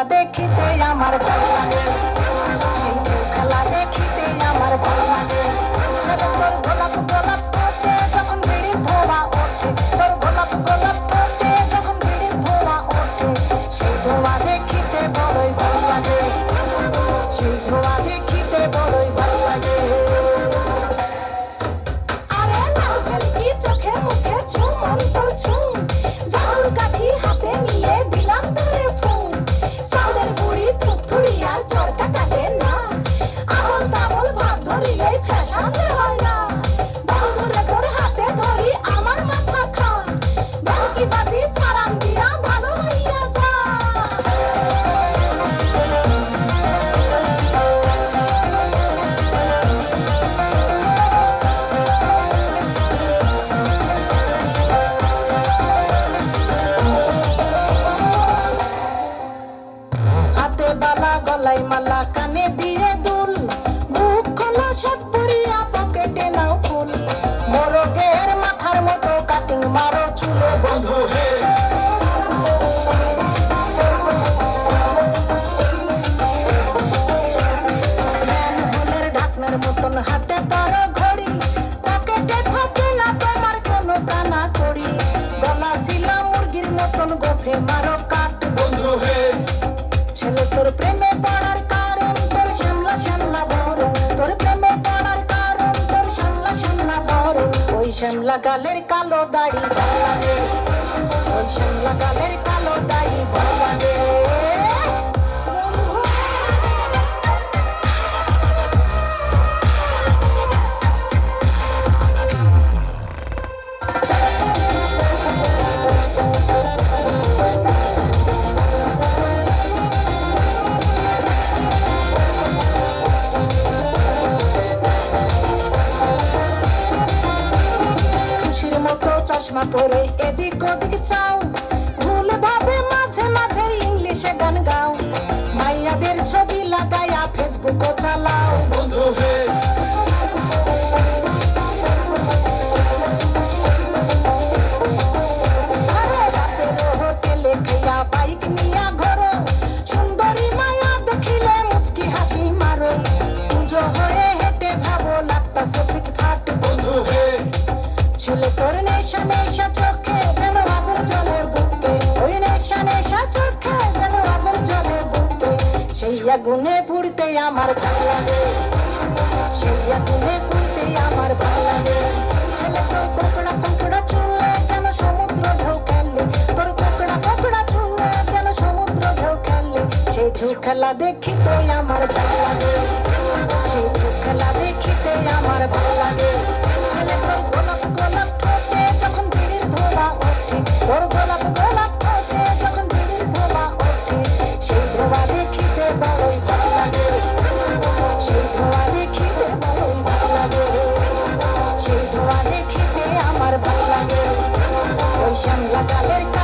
খেলা দেখিতে আমার ভালো লাগে। সেই খেলা দেখিতে আমার ভালো লাগে। তোর গোলাপ গোলাপ ঠোঁটে যখন বিড়ির ধোয়া ওঠে। তোর গোলাপ গোলাপ ঠোঁটে যখন বিড়ির ধোয়া ওঠে। সেই ধোয়া দেখিতে বড়ই ভালো লাগে। সেই ধোয়া দেখিতে মালা কানে দিয়ে দুল, বুক খোলা পরিয়া পকেটে নাও ফুল। মোরগের মাথার মতো কাটিং মারো চুলে বন্ধু। হে মতন হাতে ঘড়ি। পকেটে না কোনো গলা শিলা মুরগির মতন মারো ওই শ্যামলা গালের কালো দাড়ি। ভালো লাগে চশমা পরে এদিক ওদিক চাও। ভুল ভাবে মাঝে মাঝে ইংলিশে গান গাও। মাইয়াদের ছবি লাগায়া ফেসবুকও চালাও। বন্ধু হে। বাইক নিয়া ঘোরো। সুন্দরী মায়া দেখিলে মুচকি হাসি মারো নেশা চোখে যেন আগুন জ্বলে বুকে। ওই নেশা নেশা চোখে যেন আগুন জ্বলে বুকে। সেই আগুনে পুড়তে আমার ভালো লাগে। সেই আগুনে পুড়তে আমার ভালো লাগে। ছেলে তোর কোকড়া কোকড়া চুলে যেন সমুদ্র ঢেউ খেলে। তোর কোকড়া কোকড়া চুলে যেন সমুদ্র ঢেউ খেলে। সেই ঢেউ খেলা দেখিতে আমার ভালো লাগে। দেখিতে আমার ভালো লাগে। সেই ধোয়া